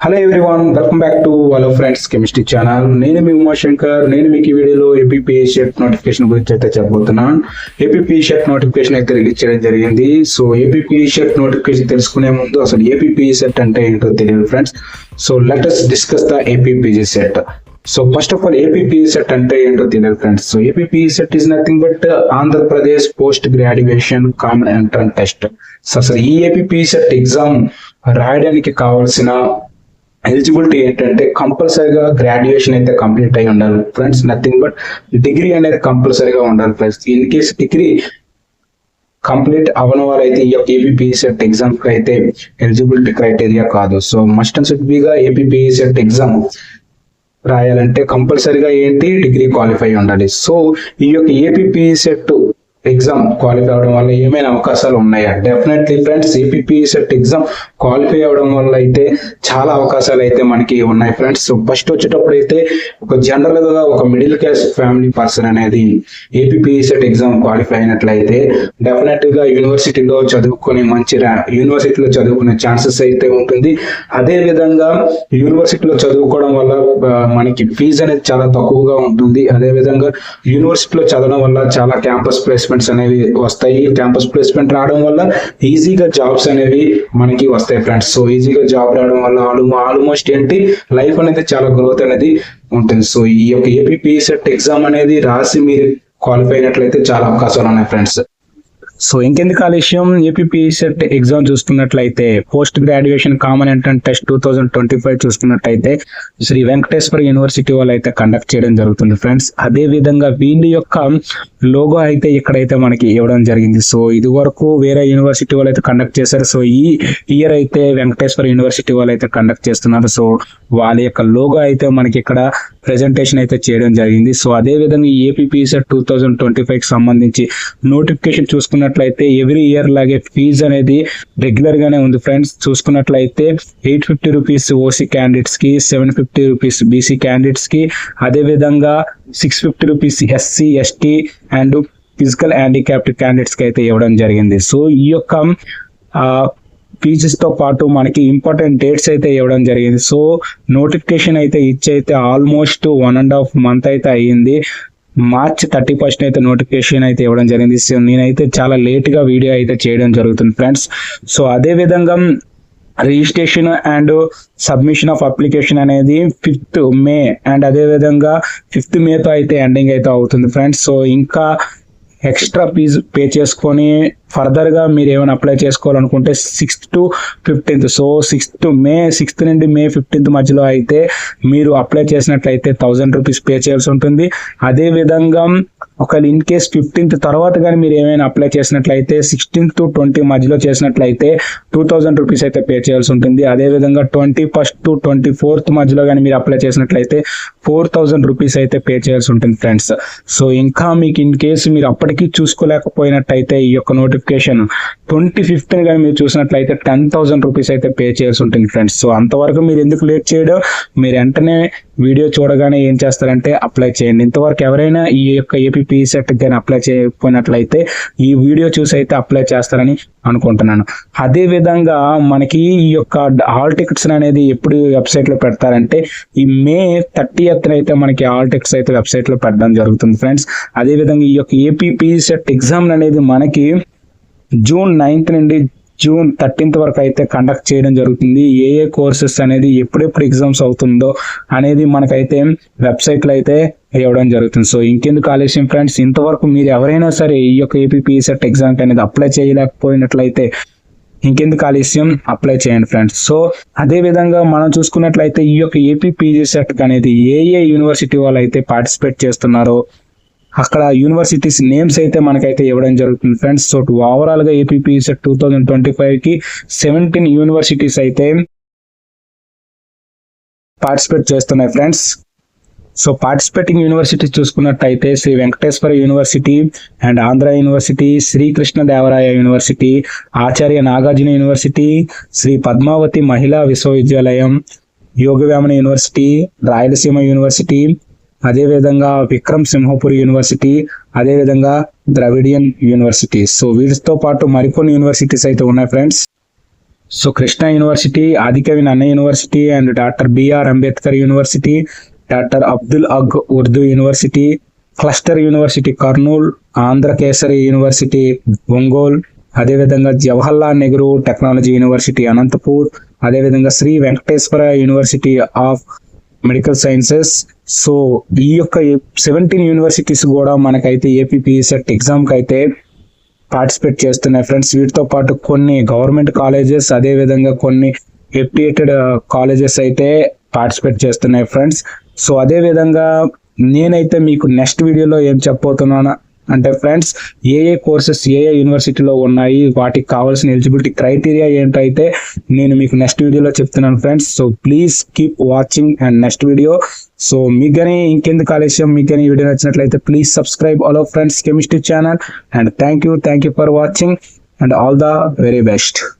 Hello everyone welcome back to hello friends chemistry channel నేను మీ ఉమాశంకర్ నేను మీకు ఈ వీడియోలో ఏపీపీ షెట్ నోటిఫికేషన్ గురించి అయితే చెప్పబోతున్నాను. ఏపీపీ షెట్ నోటిఫికేషన్ అయితే రిలీజ్ చేయడం జరిగింది. సో ఏపీపీ షెట్ నోటిఫికేషన్ తెలుసుకునే ముందు అసలు ఏపీపీ సెట్ అంటే ఏంటో తెలియదు friends so let's discuss the APPG set so first of all APP set అంటే ఏంటో తెలియదు friends so APP set is nothing but Andhra Pradesh post graduation common ఎంట్రన్ test so అసలు ఈ ఏపీపీ సెట్ ఎగ్జామ్ రాయడానికి కావాల్సిన ఎలిజిబిలిటీ ఏంటంటే కంపల్సరీగా గ్రాడ్యుయేషన్ అయితే కంప్లీట్ అయి ఉండాలి ఫ్రెండ్స్ నథింగ్ బట్ డిగ్రీ అనేది కంపల్సరీగా ఉండాలి friends in case degree complete అవ్వని అయితే ఈ యొక్క ఏపీపీ సెట్ ఎగ్జామ్కి అయితే ఎలిజిబిలిటీ క్రైటీరియా కాదు. సో మస్ట్ అండ్ షుడ్ బిగా ఏపీపీ సెట్ ఎగ్జామ్ రాయాలంటే కంపల్సరీగా ఏంటి? డిగ్రీ క్వాలిఫై ఉండాలి. సో ఈ యొక్క ఏపీపీ సెట్ ఎగ్జామ్ క్వాలిఫై అవడం వల్ల ఏమైనా అవకాశాలు ఉన్నాయా? Definitely friends APP set exam qualify అవడం వల్ల అయితే చాలా అవకాశాలు అయితే మనకి ఉన్నాయి ఫ్రెండ్స్ ఫస్ట్ వచ్చేటప్పుడు అయితే ఒక జనరల్గా ఒక మిడిల్ క్లాస్ ఫ్యామిలీ పర్సన్ అనేది ఏపీపీ సెట్ ఎగ్జామ్ క్వాలిఫై అయినట్లయితే డెఫినెట్గా యూనివర్సిటీలో చదువుకొని మంచి యూనివర్సిటీలో చదువుకునే ఛాన్సెస్ అయితే ఉంటుంది. అదే విధంగా యూనివర్సిటీలో చదువుకోవడం వల్ల మనకి ఫీజు అనేది చాలా తక్కువగా ఉంటుంది. అదే విధంగా యూనివర్సిటీలో చదవడం వల్ల చాలా క్యాంపస్ ప్లేస్ ప్లేస్మెంట్స్ అనేవి వస్తాయి. క్యాంపస్ ప్లేస్మెంట్ రావడం వల్ల ఈజీగా జాబ్స్ అనేవి మనకి వస్తాయి ఫ్రెండ్స్ సో ఈజీగా జాబ్ రావడం వల్ల ఆల్మోస్ట్ ఏంటి? లైఫ్ అనేది చాలా గ్రోత్ అనేది ఉంటుంది. సో ఈ యొక్క ఏపీ ఎగ్జామ్ అనేది రాసి మీరు క్వాలిఫై అయినట్లయితే చాలా అవకాశాలు ఉన్నాయి ఫ్రెండ్స్ సో ఇంకెందుకు ఆలస్యం ఏపీపీ సెట్ ఎగ్జామ్ చూసుకున్నట్లయితే post graduation common entrance test two thousand twenty five చూసుకున్నట్లయితే శ్రీ వెంకటేశ్వర యూనివర్సిటీ వాళ్ళు అయితే కండక్ట్ చేయడం జరుగుతుంది ఫ్రెండ్స్. అదే విధంగా వీళ్ళ యొక్క లోగో అయితే ఇక్కడైతే మనకి ఇవ్వడం జరిగింది. సో ఇది వరకు వేరే యూనివర్సిటీ వాళ్ళు అయితే కండక్ట్ చేశారు. సో ఈ ఇయర్ అయితే వెంకటేశ్వర యూనివర్సిటీ వాళ్ళు అయితే కండక్ట్ చేస్తున్నారు. సో వాళ్ళ యొక్క లోగో అయితే మనకి ఇక్కడ ప్రెజెంటేషన్ అయితే చేయడం జరిగింది. సో అదే విధంగా ఈ టూ థౌజండ్ ట్వంటీ ఫైవ్కి సంబంధించి నోటిఫికేషన్ చూసుకున్నట్లయితే ఎవ్రీ ఇయర్ లాగే ఫీజు అనేది రెగ్యులర్ గానే ఉంది ఫ్రెండ్స్ చూసుకున్నట్లయితే ఎయిట్ ఫిఫ్టీ రూపీస్ ఓసీ క్యాండిడేట్స్కి సెవెన్ ఫిఫ్టీ రూపీస్ బీసీ క్యాండిడేట్స్కి అదే విధంగా six fifty rupees SC ST and physical handicapped క్యాండిడేట్స్కి అయితే ఇవ్వడం జరిగింది. సో ఈ యొక్క తో పాటు మనకి ఇంపార్టెంట్ డేట్స్ అయితే ఇవ్వడం జరిగింది. సో నోటిఫికేషన్ అయితే ఇచ్చైతే అయితే almost one and half month అయితే అయ్యింది. మార్చ్ థర్టీ ఫస్ట్ అయితే నోటిఫికేషన్ అయితే ఇవ్వడం జరిగింది. సో నేనైతే చాలా లేట్గా వీడియో అయితే చేయడం జరుగుతుంది ఫ్రెండ్స్ సో అదే విధంగా registration and submission of application అనేది ఫిఫ్త్ మే అండ్ అదే విధంగా ఫిఫ్త్ మేతో అయితే ఎండింగ్ అయితే అవుతుంది ఫ్రెండ్స్ సో ఇంకా ఎక్స్ట్రా ఫీజు పే చేసుకొని ఫర్దర్గా మీరు ఏమైనా అప్లై చేసుకోవాలనుకుంటే sixth to fifteenth. So sixth May sixth నుండి మే ఫిఫ్టీన్త్ మధ్యలో అయితే మీరు అప్లై చేసినట్లయితే థౌజండ్ రూపీస్ పే చేయాల్సి ఉంటుంది. అదే విధంగా ఒకవేళ ఇన్ కేస్ ఫిఫ్టీన్త్ తర్వాత కానీ మీరు ఏమైనా అప్లై చేసినట్లయితే సిక్స్టీన్త్ టు ట్వంటీ మధ్యలో చేసినట్లయితే టూ థౌజండ్ రూపీస్ అయితే పే చేయాల్సి ఉంటుంది. అదే విధంగా twenty first to twenty fourth మధ్యలో కానీ మీరు అప్లై చేసినట్లయితే ఫోర్ థౌజండ్ రూపీస్ అయితే పే చేయాల్సి ఉంటుంది ఫ్రెండ్స్ సో ఇంకా మీకు ఇన్ కేసు మీరు అప్పటికీ చూసుకోలేకపోయినట్టయితే ఈ యొక్క నోటిఫికేషన్ ట్వంటీ ఫిఫ్త్ని కానీ మీరు చూసినట్లయితే టెన్ థౌసండ్ రూపీస్ అయితే పే చేయాల్సి ఉంటుంది ఫ్రెండ్స్ సో అంతవరకు మీరు ఎందుకు లేట్ చేయడం? మీరు వెంటనే వీడియో చూడగానే ఏం చేస్తారంటే అప్లై చేయండి. ఇంతవరకు ఎవరైనా ఈ యొక్క ఏపీపీ సెట్ కానీ అప్లై చేయకపోయినట్లయితే ఈ వీడియో చూసి అయితే అప్లై చేస్తారని అనుకుంటున్నాను. అదే విధంగా మనకి ఈ యొక్క హాల్ టికెట్స్ అనేది ఎప్పుడు వెబ్సైట్లో పెడతారంటే ఈ మే థర్టీ అయితే మనకి హాల్ టికెట్స్ అయితే వెబ్సైట్లో పెట్టడం జరుగుతుంది ఫ్రెండ్స్ అదే విధంగా ఈ యొక్క ఏపీపీ సెట్ ఎగ్జామ్ అనేది మనకి జూన్ నైన్త్ నుండి జూన్ థర్టీన్త్ వరకు అయితే కండక్ట్ చేయడం జరుగుతుంది. ఏ ఏ కోర్సెస్ అనేది ఎప్పుడెప్పుడు ఎగ్జామ్స్ అవుతుందో అనేది మనకైతే వెబ్సైట్లో అయితే ఇవ్వడం జరుగుతుంది. సో ఇంకెందుకు ఆలస్యం ఫ్రెండ్స్? ఇంతవరకు మీరు ఎవరైనా సరే ఈ యొక్క ఏపీ ఎగ్జామ్కి ఎగ్జామ్ అనేది అప్లై చేయలేకపోయినట్లయితే ఇంకెందుకు ఆలస్యం? అప్లై చేయండి ఫ్రెండ్స్. సో అదే విధంగా మనం చూసుకున్నట్లయితే ఈ యొక్క ఏపీ పీజీ సెట్ అనేది ఏ ఏ యూనివర్సిటీ వాళ్ళు అయితే పార్టిసిపేట్ చేస్తున్నారో అక్కడ యూనివర్సిటీస్ నేమ్స్ అయితే మనకైతే ఇవ్వడం జరుగుతుంది. ఫ్రెండ్స్ సో ఓవరాల్గా టూ థౌజండ్ ట్వంటీ ఫైవ్కి సెవెంటీన్ యూనివర్సిటీస్ అయితే పార్టిసిపేట్ చేస్తున్నాయి ఫ్రెండ్స్ సో పార్టిసిపేటింగ్ యూనివర్సిటీస్ చూసుకున్నట్టయితే Sri Venkateswara university and Andhra university Srikrishna Devaraya university Acharya Nagarjuna university Sri Padmavathi Mahila Vishwavidyalayam Yogavemana university Rayalaseema university అదేవిధంగా Vikram Simhapuri university అదేవిధంగా Dravidian university. So వీటితో పాటు మరికొన్ని universities అయితే ఉన్నాయి friends. So Krishna university Adikavi Nannaya university and doctor BR Ambedkar university doctor Abdul Haq Urdu university cluster university Kurnool Andhra Kesari university Ongole అదేవిధంగా Jawaharlal Nehru technology university Anantapur అదేవిధంగా Sri Venkateswara university of medical sciences so ఈ యొక్క seventeen universities కూడా మనకైతే AP ఎగ్జామ్కి అయితే participate చేస్తున్నాయి friends వీటితో పాటు కొన్ని గవర్నమెంట్ కాలేజెస్ అదే విధంగా కొన్ని ఎఫిలియేటెడ్ కాలేజెస్ uh, అయితే పార్టిసిపేట్ చేస్తున్నాయి ఫ్రెండ్స్ సో అదే విధంగా నేనైతే మీకు నెక్స్ట్ వీడియోలో ఏం చెప్పబోతున్నాను అంటే ఫ్రెండ్స్ ఏ ఏ కోర్సెస్ ఏ ఏ యూనివర్సిటీలో ఉన్నాయి వాటికి కావాల్సిన ఎలిజిబిలిటీ క్రైటీరియా ఏంటైతే నేను మీకు నెక్స్ట్ వీడియోలో చెప్తున్నాను friends. So please keep watching and next video so మీకు కానీ ఇంకెందుకు ఆలస్యం మీకు కానీ ఈ వీడియో నచ్చినట్లయితే please subscribe hello friends chemistry channel and thank you thank you for watching and all the very best